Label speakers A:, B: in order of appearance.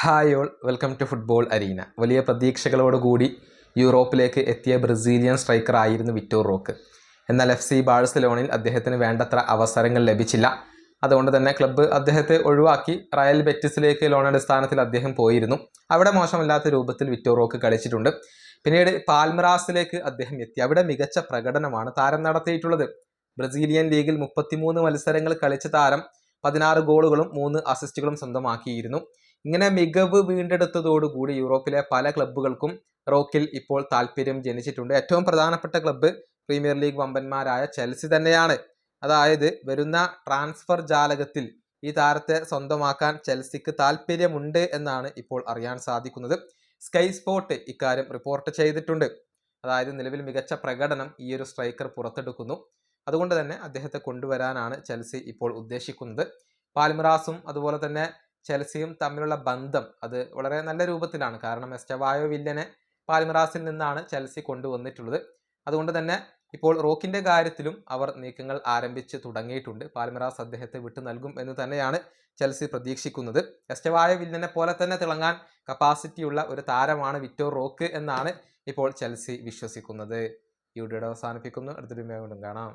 A: Hi all welcome to football arena വലിയ പ്രതീക്ഷകളോടുകൂടി യൂറോപ്പിലേക്ക് എത്തിയ ബ്രസീലിയൻ സ്ട്രൈക്കർ ആയിരുന്നു വിറ്റോർ റോക്ക്. എന്നാൽ എഫ് സി ബാഴ്സലോണിൽ അദ്ദേഹത്തിന് വേണ്ടത്ര അവസരങ്ങൾ ലഭിച്ചില്ല. അതുകൊണ്ട് തന്നെ ക്ലബ്ബ് അദ്ദേഹത്തെ ഒഴിവാക്കി റയൽ ബെറ്റിസിലേക്ക് ലോൺ അടിസ്ഥാനത്തിൽ അദ്ദേഹം പോയിരുന്നു. അവിടെ മോശമല്ലാത്ത രൂപത്തിൽ വിറ്റോർ റോക്ക് കളിച്ചിട്ടുണ്ട്. പിന്നീട് പാൽമറാസിലേക്ക് അദ്ദേഹം എത്തി. അവിടെ മികച്ച പ്രകടനമാണ് താരം നടത്തിയിട്ടുള്ളത്. ബ്രസീലിയൻ ലീഗിൽ മുപ്പത്തിമൂന്ന് മത്സരങ്ങൾ കളിച്ച താരം പതിനാറ് ഗോളുകളും മൂന്ന് അസിസ്റ്റുകളും സ്വന്തമാക്കിയിരുന്നു. ഇങ്ങനെ മികവ് വീണ്ടെടുത്തതോടുകൂടി യൂറോപ്പിലെ പല ക്ലബ്ബുകൾക്കും റോക്കിൽ ഇപ്പോൾ താല്പര്യം ജനിച്ചിട്ടുണ്ട്. ഏറ്റവും പ്രധാനപ്പെട്ട ക്ലബ്ബ് പ്രീമിയർ ലീഗ് വമ്പന്മാരായ ചെൽസി തന്നെയാണ്. അതായത് വരുന്ന ട്രാൻസ്ഫർ ജാലകത്തിൽ ഈ താരത്തെ സ്വന്തമാക്കാൻ ചെൽസിക്ക് താല്പര്യമുണ്ട് എന്നാണ് ഇപ്പോൾ അറിയാൻ സാധിക്കുന്നത്. സ്കൈ സ്പോർട്ട് ഇക്കാര്യം റിപ്പോർട്ട് ചെയ്തിട്ടുണ്ട്. അതായത് നിലവിൽ മികച്ച പ്രകടനം ഈ ഒരു സ്ട്രൈക്കർ പുറത്തെടുക്കുന്നു. അതുകൊണ്ട് തന്നെ അദ്ദേഹത്തെ കൊണ്ടുവരാനാണ് ചെൽസി ഇപ്പോൾ ഉദ്ദേശിക്കുന്നത്. പാൽമറാസും അതുപോലെ തന്നെ ചെൽസിയും തമ്മിലുള്ള ബന്ധം അത് വളരെ നല്ല രൂപത്തിലാണ്. കാരണം എസ്റ്റവായോ വില്ലനെ പാൽമിറാസിൽ നിന്നാണ് ചെൽസി കൊണ്ടുവന്നിട്ടുള്ളത്. അതുകൊണ്ട് തന്നെ ഇപ്പോൾ റോക്കിന്റെ കാര്യത്തിലും അവർ നീക്കങ്ങൾ ആരംഭിച്ച് തുടങ്ങിയിട്ടുണ്ട്. പാൽമിറാസ് അദ്ദേഹത്തെ വിട്ടു നൽകും എന്ന് തന്നെയാണ് ചെൽസി പ്രതീക്ഷിക്കുന്നത്. എസ്റ്റവായോ വില്ലനെ പോലെ തന്നെ തിളങ്ങാൻ കപ്പാസിറ്റിയുള്ള ഒരു താരമാണ് വിറ്റോ റോക്ക് എന്നാണ് ഇപ്പോൾ ചെൽസി വിശ്വസിക്കുന്നത്. ഈ വീഡിയോയുടെ അവസാനിപ്പിക്കുന്നു. അടുത്തൊരു വീഡിയോ കാണാം.